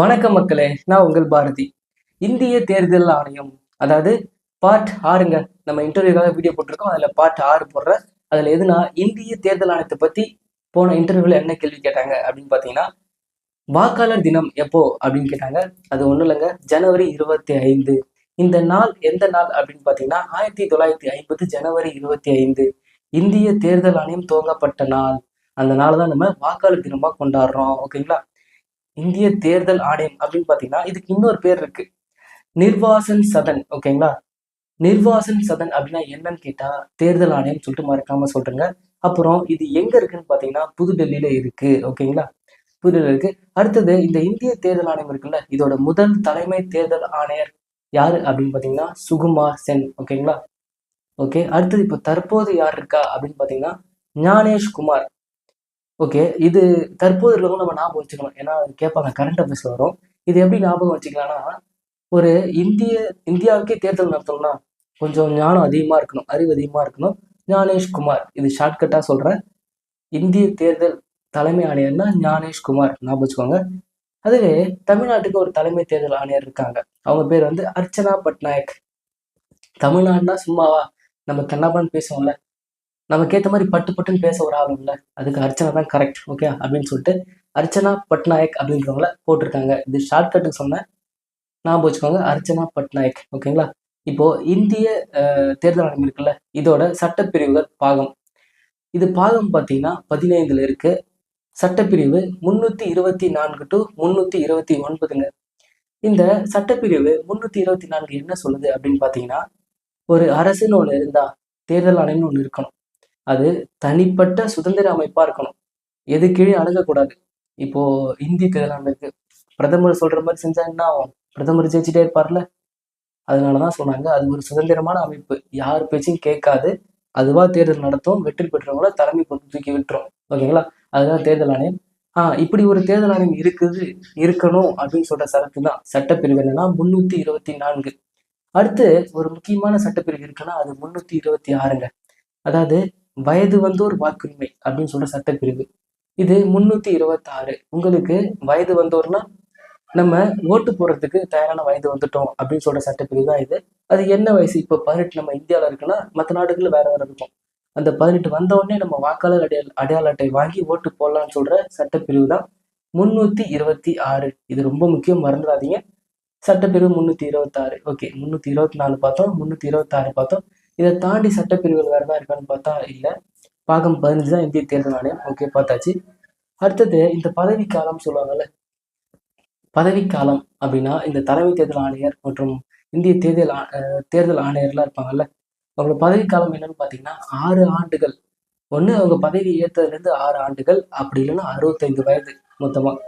வணக்கம் மக்களே நான் உங்கள் பாரதி. இந்திய தேர்தல் ஆணையம் அதாவது பார்ட் ஆறுங்க நம்ம இன்டர்வியூக்காக வீடியோ போட்டிருக்கோம். அதில் பார்ட் ஆறு போடுற அதில் எதுனா இந்திய தேர்தல் ஆணையத்தை பற்றி போன இன்டர்வியூவில் என்ன கேள்வி கேட்டாங்க அப்படின்னு பார்த்தீங்கன்னா வாக்காளர் தினம் எப்போ அப்படின்னு கேட்டாங்க. அது ஒன்றும் இல்லைங்க ஜனவரி இருபத்தி ஐந்து. இந்த நாள் எந்த நாள் அப்படின்னு பார்த்தீங்கன்னா ஆயிரத்தி தொள்ளாயிரத்தி ஐம்பது ஜனவரி இருபத்தி ஐந்து. இந்திய தேர்தல் ஆணையம் துவங்கப்பட்ட நாள். அந்த நாள் தான் நம்ம வாக்காளர் தினமாக கொண்டாடுறோம் ஓகேங்களா இந்திய தேர்தல் ஆணையம் அப்படின்னு பார்த்தீங்கன்னா இதுக்கு இன்னொரு பேர் இருக்கு. நிர்வாசன் சதன் ஓகேங்களா? நிர்வாசன் சதன் அப்படின்னா என்னன்னு கேட்டா தேர்தல் ஆணையம் சொல்லிட்டு மறக்காம சொல்றேங்க. அப்புறம் இது எங்க இருக்குன்னு பாத்தீங்கன்னா புதுடெல்லியில இருக்கு ஓகேங்களா? புதுடெல்லியில இருக்கு. அடுத்தது இந்த இந்திய தேர்தல் ஆணையம் இருக்குல்ல இதோட முதல் தலைமை தேர்தல் ஆணையர் யாரு அப்படின்னு பார்த்தீங்கன்னா சுகுமார் சென் ஓகேங்களா? ஓகே அடுத்தது இப்போ தற்போது யார் இருக்கா அப்படின்னு பாத்தீங்கன்னா ஞானேஷ் குமார் ஓகே இது தற்போது இருக்கவங்க நம்ம ஞாபகம் வச்சுக்கணும் ஏன்னா அது கேட்பாங்க கரண்ட் அஃபேர்ஸில் வரும். இது எப்படி ஞாபகம் வச்சுக்கலாம்னா ஒரு இந்திய இந்தியாவுக்கே தேர்தல் நடத்தணும்னா கொஞ்சம் ஞானம் அதிகமாக இருக்கணும் அறிவு அதிகமாக இருக்கணும். ஞானேஷ் குமார் இது ஷார்ட்கட்டாக சொல்கிறேன் இந்திய தேர்தல் தலைமை ஆணையர்னா ஞானேஷ் குமார் ஞாபகம் வச்சுக்கோங்க. அதுவே தமிழ்நாட்டுக்கு ஒரு தலைமை தேர்தல் ஆணையர் இருக்காங்க. அவங்க பேர் வந்து அர்ச்சனா பட்நாயக். தமிழ்நாடுனா சும்மாவா? நம்ம கண்ணாபான்னு பேசுவோம்ல. நமக்கு ஏற்ற மாதிரி பட்டு பட்டுன்னு பேச ஒரு ஆளும் இல்லை. அதுக்கு அர்ச்சனா தான் கரெக்ட் ஓகே அப்படின்னு சொல்லிட்டு அர்ச்சனா பட்நாயக் அப்படின்றவங்கள போட்டிருக்காங்க. இது ஷார்ட்கட்டுக்கு சொன்னேன். ஞாபகம் வச்சுக்கோங்க. அர்ச்சனா பட்நாயக் ஓகேங்களா இப்போ இந்திய தேர்தல் ஆணையம் இருக்குல்ல? இதோட சட்டப்பிரிவுகள் பாகம். இது பாகம் பார்த்தீங்கன்னா பதினைந்துல இருக்கு. சட்டப்பிரிவு முன்னூத்தி இருபத்தி நான்கு டு முன்னூத்தி இருபத்தி ஒன்பதுங்க. இந்த சட்டப்பிரிவு முன்னூத்தி இருபத்தி நான்கு என்ன சொல்லுது அப்படின்னு பார்த்தீங்கன்னா ஒரு அரசுன்னு ஒன்று இருந்தா தேர்தல் ஆணையம்னு ஒன்று இருக்கணும். அது தனிப்பட்ட சுதந்திர அமைப்பா இருக்கணும். எது கீழே அணுகக்கூடாது இப்போ இந்திய தேர்தல் இருக்கு பிரதமர் சொல்ற மாதிரி செஞ்சாங்கன்னா பிரதமர் ஜெயிச்சுட்டே இருப்பார்ல? அதனாலதான் சொன்னாங்க அது ஒரு சுதந்திரமான அமைப்பு. யார் பேச்சையும் கேட்காது. அதுவா தேர்தல் நடத்தும். வெற்றி பெற்றவங்கள தலைமை பொறுத்து தூக்கி விட்டுரும் ஓகேங்களா? அதுதான் தேர்தல் ஆணையம். ஆஹ் இப்படி ஒரு தேர்தல் ஆணையம் இருக்குது இருக்கணும் அப்படின்னு சொல்ற சரத்து தான் சட்டப்பிரிவு என்னன்னா முன்னூத்தி இருபத்தி நான்கு. அடுத்து ஒரு முக்கியமான சட்டப்பிரிவு இருக்குன்னா அது முன்னூத்தி இருபத்தி ஆறுங்க. அதாவது வயது வந்தோர் வாக்குரிமை அப்படின்னு சொல்ற சட்டப்பிரிவு. இது முன்னூத்தி இருபத்தாறு. உங்களுக்கு வயது வந்தோர்னா நம்ம ஓட்டு போடுறதுக்கு தயாரான வயது வந்துட்டோம் அப்படின்னு சொல்ற சட்டப்பிரிவு தான் இது. அது என்ன வயசு? இப்போ பதினெட்டு நம்ம இந்தியாவில் இருக்குன்னா மற்ற நாடுகளில் வேற வேற இருக்கும். அந்த பதினெட்டு வந்த உடனே நம்ம வாக்காளர் அடையாள அடையாள அட்டை வாங்கி ஓட்டு போடலாம்னு சொல்ற சட்டப்பிரிவு தான் முன்னூத்தி இருபத்தி ஆறு இது ரொம்ப முக்கியம் மறந்துடாதீங்க. சட்டப்பிரிவு முன்னூத்தி இருபத்தாறு. ஓகே முன்னூத்தி இருபத்தி நாலு பார்த்தோம் முன்னூத்தி இருபத்தாறு பார்த்தோம். இதை தாண்டி சட்டப்பிரிவுகள் வேறு தான் இருக்கான்னு பார்த்தா இல்லை. பாகம் பதினஞ்சு தான் இந்திய தேர்தல் ஆணையம். ஓகே பார்த்தாச்சு. அடுத்தது இந்த பதவி காலம் சொல்லுவாங்கல்ல. பதவிக்காலம் அப்படின்னா இந்த தலைமை தேர்தல் ஆணையர் மற்றும் இந்திய தேர்தல் அஹ் தேர்தல் ஆணையர்லாம் இருப்பாங்கல்ல. அவங்களோட பதவிக்காலம் என்னன்னு பார்த்தீங்கன்னா ஆறு ஆண்டுகள். ஒன்று அவங்க பதவி ஏற்றதுலேருந்து ஆறு ஆண்டுகள். அப்படி இல்லைன்னா அறுபத்தைந்து வயது மொத்தமாக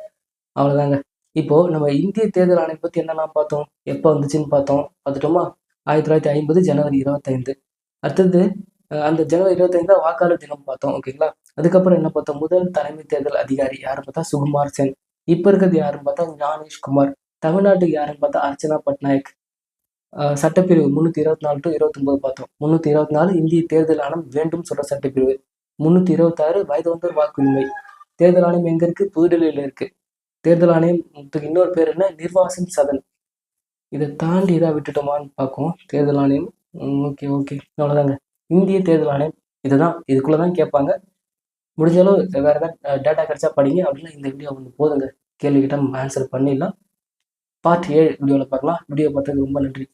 அவ்வளோதாங்க இப்போ நம்ம இந்திய தேர்தல் ஆணையம் பற்றி என்னெல்லாம் பார்த்தோம்? எப்போ வந்துச்சுன்னு பார்த்தோம்? பார்த்துட்டோமா? ஆயிரத்தி தொள்ளாயிரத்தி ஐம்பது ஜனவரி இருபத்தைந்து. அடுத்தது அந்த ஜனவரி இருபத்தைந்து வாக்காளர் தினம் பார்த்தோம் ஓகேங்களா அதுக்கப்புறம் என்ன பார்த்தோம்? முதல் தலைமை தேர்தல் அதிகாரி யாருன்னு பார்த்தா சுகுமார் சென். இப்போ இருக்கிறது யாருன்னு பார்த்தா ஞானேஷ் குமார். தமிழ்நாட்டுக்கு யாருன்னு பார்த்தா அர்ச்சனா பட்நாயக். சட்டப்பிரிவு முந்நூற்றி இருபத்தி நாலு டு இருபத்தொம்போது பார்த்தோம். முந்நூற்றி இருபத்தி நாலு இந்திய தேர்தல் ஆணையம் வேண்டும் சொல்கிற சட்டப்பிரிவு. முந்நூற்றி இருபத்தாறு வயது வந்தோர் வாக்குரிமை. தேர்தல் ஆணையம் எங்கே இருக்குது புதுடெல்லியில் இருக்கு. தேர்தல் ஆணையம் இன்னொரு பேர் என்ன? நிர்வாசன் சதன். இதை தாண்டி இதாக விட்டுட்டோமான்னு பார்க்குவோம். தேர்தல் ஆணையம் ஓகே ஓகே அவ்வளோதாங்க இந்திய தேர்தல் ஆணையம் இதுதான். இதுக்குள்ளே தான் கேட்பாங்க. முடிஞ்ச அளவு வேறு ஏதாவது டேட்டா கிடைச்சா படிங்க அப்படின்னா இந்த வீடியோ ஒன்று போதுங்க. கேள்வி கிட்ட ஆன்சர் பண்ணிடலாம். பார்ட் ஏழு வீடியோவில் பார்க்கலாம். வீடியோ பார்த்ததுக்கு ரொம்ப நன்றி.